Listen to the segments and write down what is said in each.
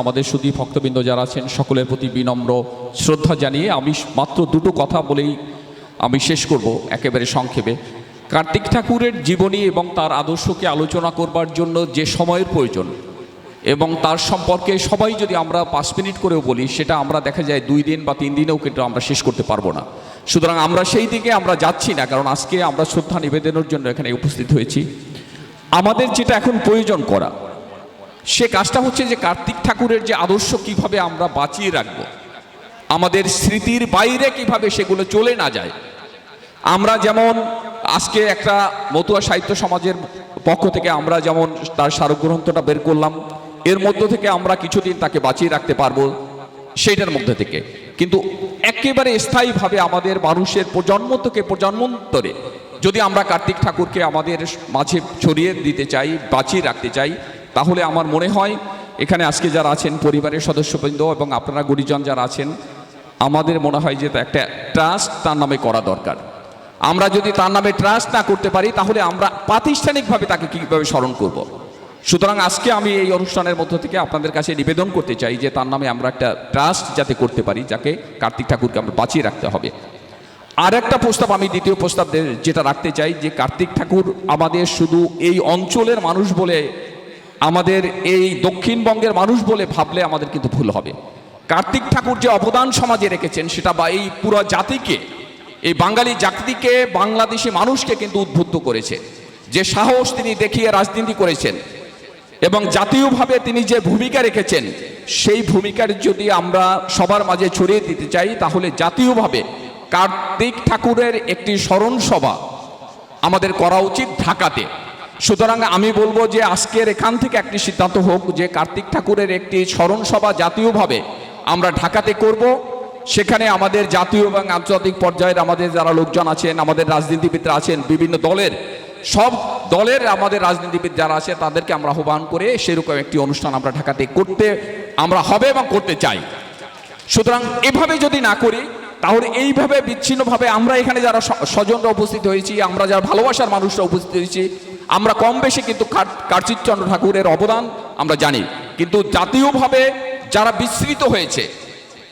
আমাদের শুধু ভক্তবৃন্দ যারা আছেন, সকলের প্রতি বিনম্র শ্রদ্ধা জানিয়ে আমি মাত্র দুটো কথা বলেই আমি শেষ করব একেবারে সংক্ষেপে। কার্তিক ঠাকুরের জীবনী এবং তার আদর্শকে আলোচনা করবার জন্য যে সময়ের প্রয়োজন এবং তার সম্পর্কে সবাই যদি আমরা পাঁচ মিনিট করেও বলি, সেটা আমরা দেখা যায় দুই দিন বা তিন দিনেও কিন্তু আমরা শেষ করতে পারব না। সুতরাং আমরা সেই দিকে আমরা যাচ্ছি না, কারণ আজকে আমরা শ্রদ্ধা নিবেদনের জন্য এখানে উপস্থিত হয়েছি। আমাদের যেটা এখন প্রয়োজন করা সে কাজটা হচ্ছে যে কার্তিক ঠাকুরের যে আদর্শ কীভাবে আমরা বাঁচিয়ে রাখব, আমাদের স্মৃতির বাইরে কীভাবে সেগুলো চলে না যায়। আমরা যেমন আজকে একটা মতুয়া সাহিত্য সমাজের পক্ষ থেকে আমরা যেমন তার স্মারক গ্রন্থটা বের করলাম, এর মধ্য থেকে আমরা কিছুদিন তাকে বাঁচিয়ে রাখতে পারব সেইটার মধ্যে থেকে। কিন্তু একেবারে স্থায়ীভাবে আমাদের মানুষের প্রজন্ম থেকে প্রজন্মান্তরে যদি আমরা কার্তিক ঠাকুরকে আমাদের মাঝে ছড়িয়ে দিতে চাই, বাঁচিয়ে রাখতে চাই তাহলে আমার মনে হয়, এখানে আজকে যারা আছেন পরিবারের সদস্যবৃন্দ এবং আপনারা গুরিজন যারা আছেন, আমাদের মনে হয় যে একটা ট্রাস্ট তার নামে করা দরকার আমরা যদি তার নামে ট্রাস্ট না করতে পারি, তাহলে আমরা প্রাতিষ্ঠানিকভাবে তাকে কীভাবে স্মরণ করব। সুতরাং আজকে আমি এই অনুষ্ঠানের মধ্য থেকে আপনাদের কাছে নিবেদন করতে চাই যে তার নামে আমরা একটা ট্রাস্ট যাতে করতে পারি, যাকে কার্তিক ঠাকুরকে আমরা বাঁচিয়ে রাখতে হবে আর একটা প্রস্তাব আমি, দ্বিতীয় প্রস্তাব যেটা রাখতে চাই যে কার্তিক ঠাকুর আমাদের শুধু এই অঞ্চলের মানুষ বলে আমাদের এই দক্ষিণবঙ্গের মানুষ বলে ভাবলে আমাদের কিন্তু ভুল হবে। কার্তিক ঠাকুর যে অবদান সমাজে রেখেছেন, সেটা বা এই পুরো জাতিকে, এই বাঙালি জাতিকে, বাংলাদেশি মানুষকে কিন্তু উদ্বুদ্ধ করেছে। যে সাহস তিনি দেখিয়ে রাজনীতি করেছেন এবং জাতীয়ভাবে তিনি যে ভূমিকা রেখেছেন, সেই ভূমিকার যদি আমরা সবার মাঝে ছড়িয়ে দিতে চাই, তাহলে জাতীয়ভাবে কার্তিক ঠাকুরের একটি স্মরণ সভা আমাদের করা উচিত ঢাকাতে। সুতরাং আমি বলব যে আজকের এখান থেকে একটি সিদ্ধান্ত হোক যে কার্তিক ঠাকুরের একটি স্মরণসভা জাতীয়ভাবে আমরা ঢাকাতে করব। সেখানে আমাদের জাতীয় এবং আন্তর্জাতিক পর্যায়ের আমাদের যারা লোকজন আছেন, আমাদের রাজনীতিবিদরা আছেন, বিভিন্ন দলের, সব দলের আমাদের রাজনীতিবিদ যারা আছে, তাদেরকে আমরা আহ্বান করে সেরকম একটি অনুষ্ঠান আমরা ঢাকাতে করতে, আমরা হবে এবং করতে চাই। সুতরাং এভাবে যদি না করি, তাহলে এইভাবে বিচ্ছিন্নভাবে আমরা এখানে যারা স্বজনরা উপস্থিত হয়েছি, আমরা যারা ভালোবাসার মানুষরা উপস্থিত হয়েছি আমরা কম বেশি কিন্তু কার- কার্তিকচন্দ্র ঠাকুরের অবদান আমরা জানি। কিন্তু জাতীয়ভাবে যারা বিস্মৃত হয়েছে,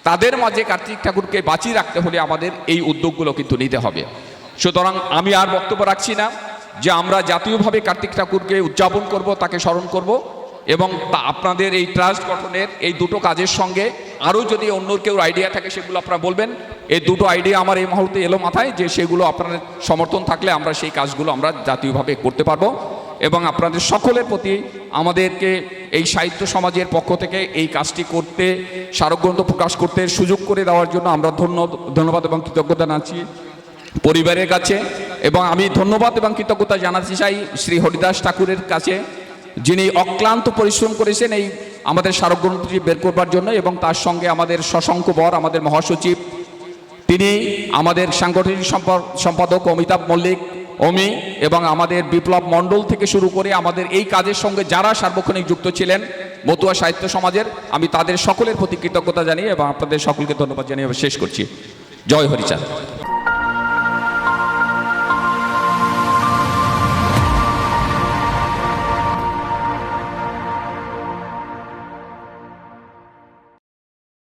তাদের মাঝে কার্তিক ঠাকুরকে বাঁচিয়ে রাখতে হলে আমাদের এই উদ্যোগগুলো কিন্তু নিতে হবে। সুতরাং আমি আর বক্তব্য রাখছি না যে আমরা জাতীয়ভাবে কার্তিক ঠাকুরকে উদযাপন করব, তাকে স্মরণ করব এবং আপনাদের এই ট্রাস্ট গঠনের এই দুটো কাজের সঙ্গে আরও যদি অন্য কেউ আইডিয়া থাকে, সেগুলো আপনারা বলবেন। এই দুটো আইডিয়া আমার এই মুহূর্তে এলো মাথায় যে সেগুলো আপনাদের সমর্থন থাকলে আমরা সেই কাজগুলো আমরা জাতীয়ভাবে করতে পারব। এবং আপনাদের সকলের প্রতি আমাদেরকে এই সাহিত্য সমাজের পক্ষ থেকে এই কাজটি করতে, স্মারকগ্রন্থ প্রকাশ করতে সুযোগ করে দেওয়ার জন্য আমরা ধন্য, ধন্যবাদ এবং কৃতজ্ঞতা জানাচ্ছি পরিবারের কাছে। এবং আমি ধন্যবাদ এবং কৃতজ্ঞতা জানাতে চাই শ্রী হরিদাস ঠাকুরের কাছে, যিনি অক্লান্ত পরিশ্রম করেছেন এই আমাদের স্মারকগ্রন্থটি বের করবার জন্য এবং তার সঙ্গে আমাদের শশাঙ্ক বর, আমাদের মহাসচিব, তিনি আমাদের সাংগঠনিক সম্পা- সম্পাদক অমিতাভ মল্লিক, অমি এবং আমাদের বিপ্লব মণ্ডল থেকে শুরু করে আমাদের এই কাজের সঙ্গে যারা সার্বক্ষণিক যুক্ত ছিলেন মতুয়া সাহিত্য সমাজের, আমি তাদের সকলের প্রতি কৃতজ্ঞতা জানিয়ে এবং আপনাদের সকলকে ধন্যবাদ জানিয়ে শেষ করছি। জয় হরিচাঁদ।